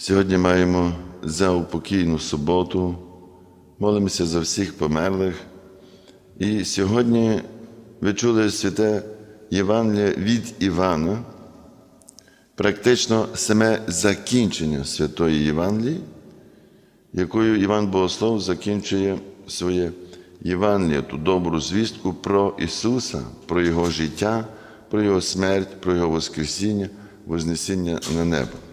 Сьогодні маємо за упокійну суботу, молимося за всіх померлих. І сьогодні ви чули святе Євангеліє від Івана, практично саме закінчення Святої Євангелії, якою Іван Богослов закінчує своє Євангеліє, ту добру звістку про Ісуса, про Його життя, про Його смерть, про Його Воскресіння, Вознесіння на небо.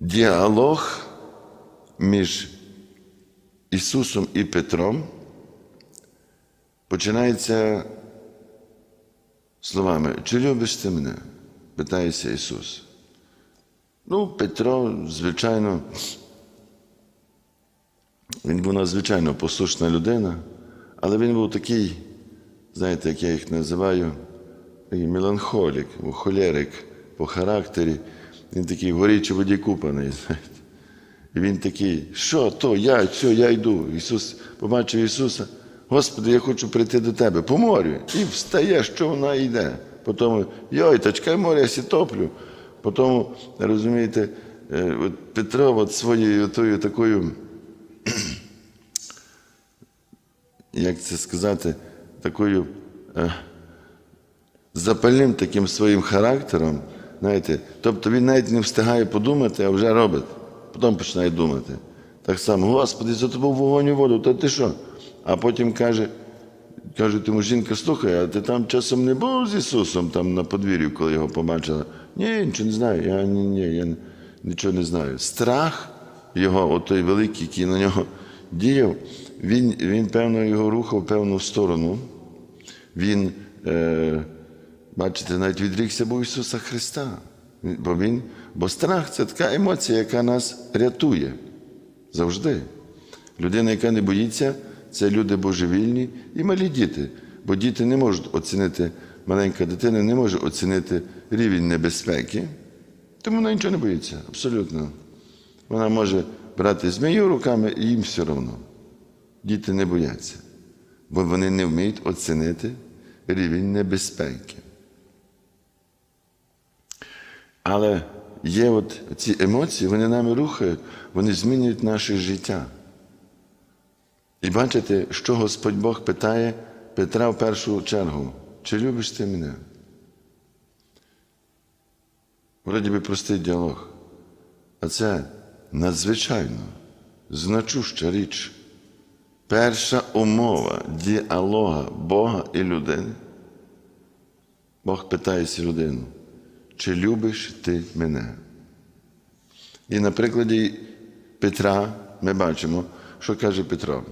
Діалог між Ісусом і Петром починається словами Чи любиш ти мене? питається Ісус. Ну, Петро, звичайно, він був надзвичайно послушна людина, але він був такий, знаєте, як я їх називаю, такий меланхолік, холерик по характері. Він такий в горячій воді купаний. І він такий, що то, я, все, я йду. Ісус побачив Ісуса, Господи, я хочу прийти до Тебе, по морю. І встає, що вона йде. Потім, йой, та чекай море, я сі топлю. Потім, розумієте, е, от Петро от своєю тою такою, як це сказати, такою е, запальним таким своїм характером, знаєте, тобто він навіть не встигає подумати, а вже робить. Потім починає думати. Так само, Господи, за тобою вогонь і воду, та ти що? А потім каже, каже йому жінка, слухай, а ти там часом не був з Ісусом там на подвір'ю, коли його побачила? Ні, нічого не знаю, я, ні, ні, я нічого не знаю. Страх його, отой великий, який на нього діяв, він, він певно, його рухав певну сторону. Він, е, бачите, навіть відрікся був Ісуса Христа. Бо, він, бо страх це така емоція, яка нас рятує завжди. Людина, яка не боїться, це люди божевільні і малі діти. Бо діти не можуть оцінити, маленька дитина не може оцінити рівень небезпеки, тому вона нічого не боїться, абсолютно. Вона може брати змію руками і їм все одно. Діти не бояться, бо вони не вміють оцінити рівень небезпеки. Але є от ці емоції, вони нами рухають, вони змінюють наше життя. І бачите, що Господь Бог питає Петра в першу чергу, чи любиш ти мене? Вроді би простий діалог. А це надзвичайно значуща річ. Перша умова діалога Бога і людини. Бог питається людину, чи любиш ти мене? І на прикладі Петра ми бачимо, що каже Петро.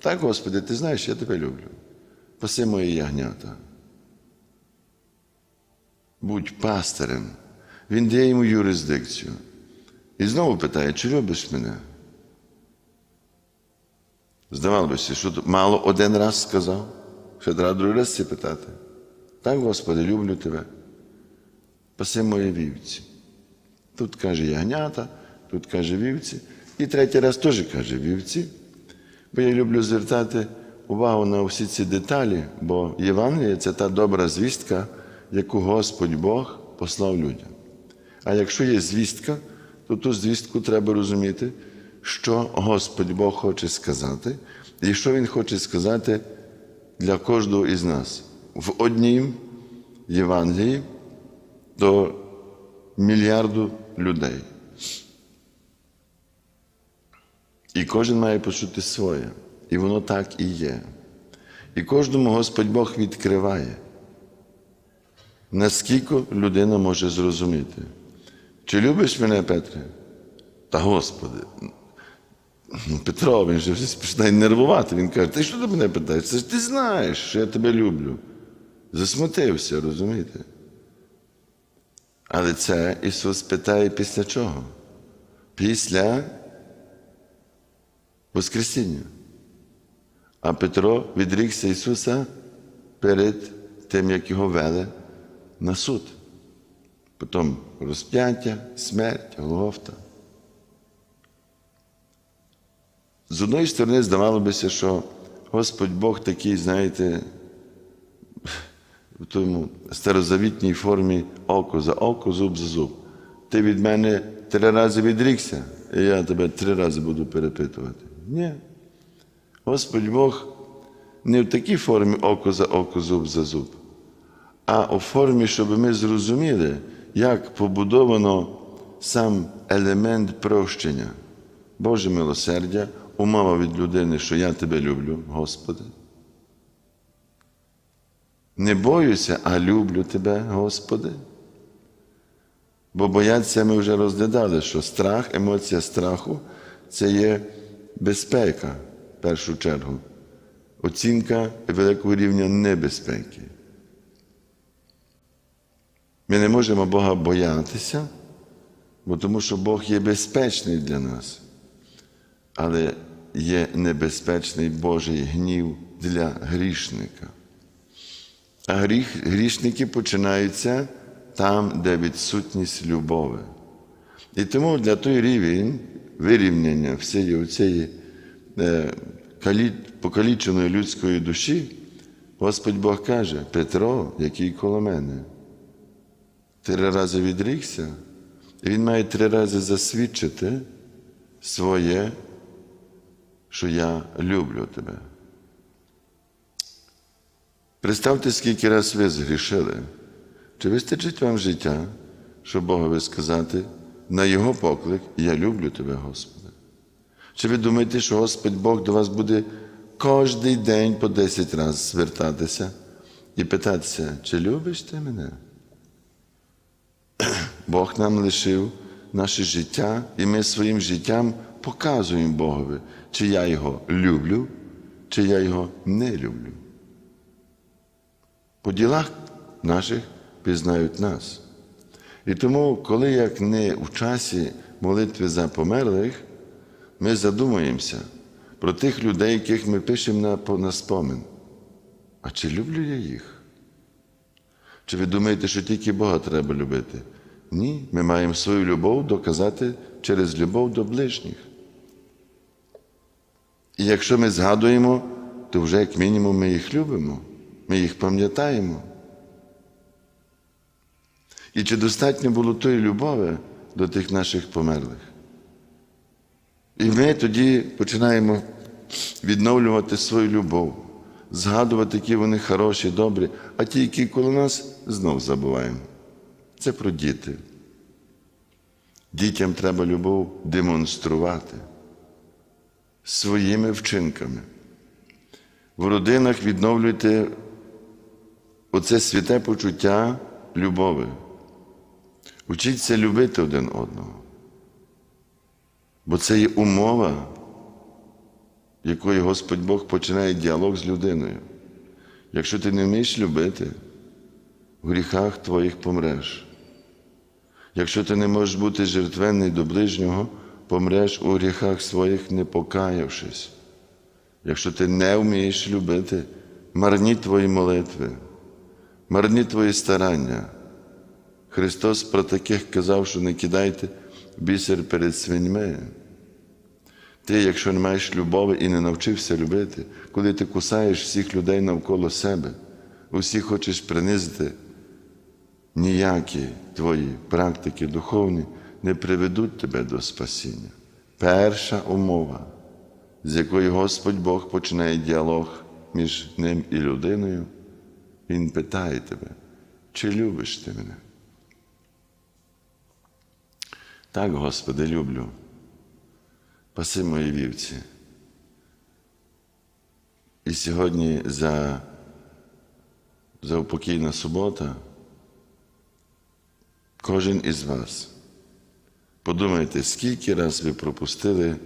Так, Господи, ти знаєш, я тебе люблю. Паси мої ягнята. Будь пастирем. Він дає йому юрисдикцію. І знову питає, чи любиш мене? Здавалося, що мало один раз сказав, ще треба другий раз це питати. Так, Господи, люблю тебе. Паси мої вівці. Тут каже ягнята, тут каже вівці. І третій раз теж каже вівці. Бо я люблю звертати увагу на всі ці деталі, бо Євангеліє це та добра звістка, яку Господь Бог послав людям. А якщо є звістка, то ту звістку треба розуміти, що Господь Бог хоче сказати, і що Він хоче сказати для кожного із нас. В однім Євангелії до мільярду людей. І кожен має почути своє. І воно так і є. І кожному Господь Бог відкриває, наскільки людина може зрозуміти. Чи любиш мене, Петре? Та Господи. Петро, він же починає нервувати. Він каже, ти що ти мене питаєш? Це ж ти знаєш, що я тебе люблю. Засмутився, розумієте? Але це Ісус питає після чого? Після Воскресіння. А Петро відрікся Ісуса перед тим, як його вели на суд. Потім розп'яття, смерть, Голгофта. З одної сторони, здавалося, що Господь Бог такий, знаєте, в тому старозавітній формі око за око, зуб за зуб. Ти від мене три рази відрікся, і я тебе три рази буду перепитувати. Ні. Господь Бог не в такій формі око за око, зуб за зуб, а у формі, щоб ми зрозуміли, як побудовано сам елемент прощення, Боже милосердя, умова від людини, що я тебе люблю, Господи. Не боюся, а люблю тебе, Господи. Бо бояться ми вже розглядали, що страх, емоція страху це є безпека в першу чергу, оцінка великого рівня небезпеки. Ми не можемо Бога боятися, бо тому що Бог є безпечний для нас, але є небезпечний Божий гнів для грішника. А гріх, грішники починаються там, де відсутність любові. І тому для той рівень вирівняння всієї цієї е, калі- покаліченої людської душі, Господь Бог каже, Петро, який коло мене, три рази відрікся, і він має три рази засвідчити своє, що я люблю тебе. Представте, скільки раз ви згрішили. Чи вистачить вам життя, щоб Богові сказати на Його поклик Я люблю тебе, Господи? Чи ви думаєте, що Господь Бог до вас буде кожний день по 10 разів звертатися і питатися, чи любиш ти мене? Бог нам лишив наше життя, і ми своїм життям показуємо Богові, чи я його люблю, чи я його не люблю. По ділах наших пізнають нас. І тому, коли як не в часі молитви за померлих, ми задумуємося про тих людей, яких ми пишемо на, на спомин. А чи люблю я їх? Чи ви думаєте, що тільки Бога треба любити? Ні, ми маємо свою любов доказати через любов до ближніх. І якщо ми згадуємо, то вже як мінімум ми їх любимо, ми їх пам'ятаємо. І чи достатньо було тої любові до тих наших померлих? І ми тоді починаємо відновлювати свою любов, згадувати, які вони хороші, добрі, а ті, які коло нас, знов забуваємо. Це про діти. Дітям треба любов демонструвати своїми вчинками. В родинах відновлюйте оце святе почуття любові. Учіться любити один одного. Бо це є умова, якою Господь Бог починає діалог з людиною. Якщо ти не вмієш любити, в гріхах твоїх помреш. Якщо ти не можеш бути жертвенний до ближнього, помреш у гріхах своїх, не покаявшись. Якщо ти не вмієш любити, марні твої молитви, марні твої старання. Христос про таких казав, що не кидайте бісер перед свиньми. Ти, якщо не маєш любові і не навчився любити, коли ти кусаєш всіх людей навколо себе, усіх хочеш принизити, ніякі твої практики духовні не приведуть тебе до спасіння. Перша умова, з якої Господь Бог починає діалог між ним і людиною, Він питає тебе, чи любиш ти мене? Так, Господи, люблю. Паси мої вівці. І сьогодні за, за упокійна субота кожен із вас. Подумайте, скільки раз ви пропустили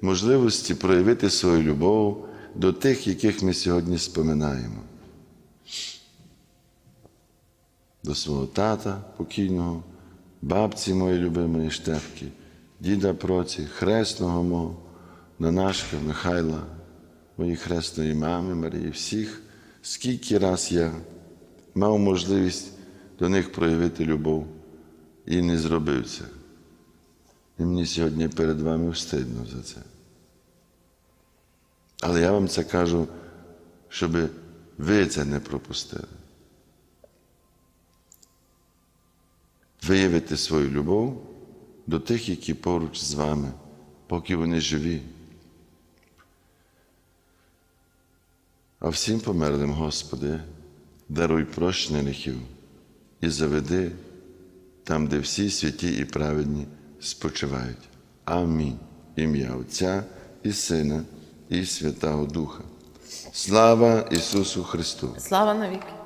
можливості проявити свою любов до тих, яких ми сьогодні споминаємо. До свого тата покійного, бабці моєї любимої Штефки, діда проці, хресного мого, Нанашка, Михайла, моєї хресної мами Марії, всіх, скільки раз я мав можливість до них проявити любов і не зробив це. І мені сьогодні перед вами встидно за це. Але я вам це кажу, щоб ви це не пропустили. Виявити свою любов до тих, які поруч з вами, поки вони живі. А всім померлим, Господи, даруй прощення гріхів і заведи там, де всі святі і праведні спочивають. Амінь. Ім'я Отця і Сина, і Святого Духа. Слава Ісусу Христу! Слава навіки.